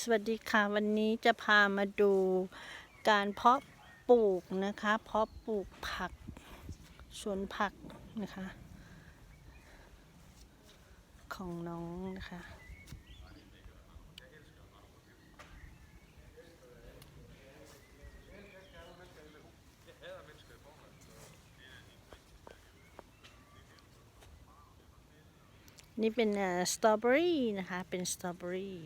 สวัสดีค่ะวันนี้จะพามาดูการเพาะปลูกนะคะ เพาะปลูกผักสวนผักนะคะ ของน้องนะคะ นี่เป็นสตรอเบอรี่นะคะ เป็นสตรอเบอรี่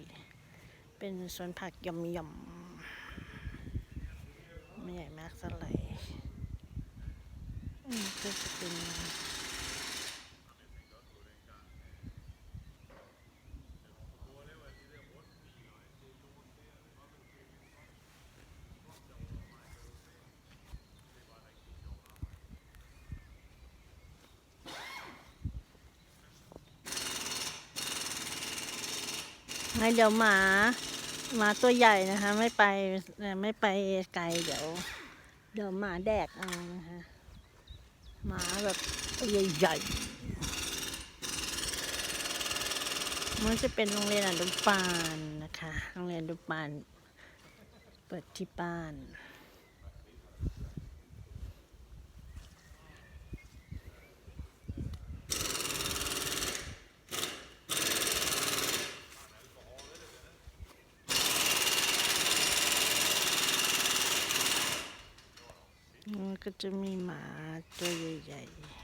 เป็นสวนผักหย่อมๆไม่ใหญ่มากเท่าไหร่อันนี้ก็จะเป็นให้เดี๋ยวหมา มาตัวใหญ่นะคะ ไม่ไปไม่ไปไกลเดี๋ยว เดี๋ยวหมาแดกเอานะคะหมาแบบใหญ่ๆมันจะเป็นโรงเรียนอนุบาลนะคะ โรงเรียนอนุบาลเปิดที่บ้าน มันก็จะมีหมาตัวใหญ่ๆ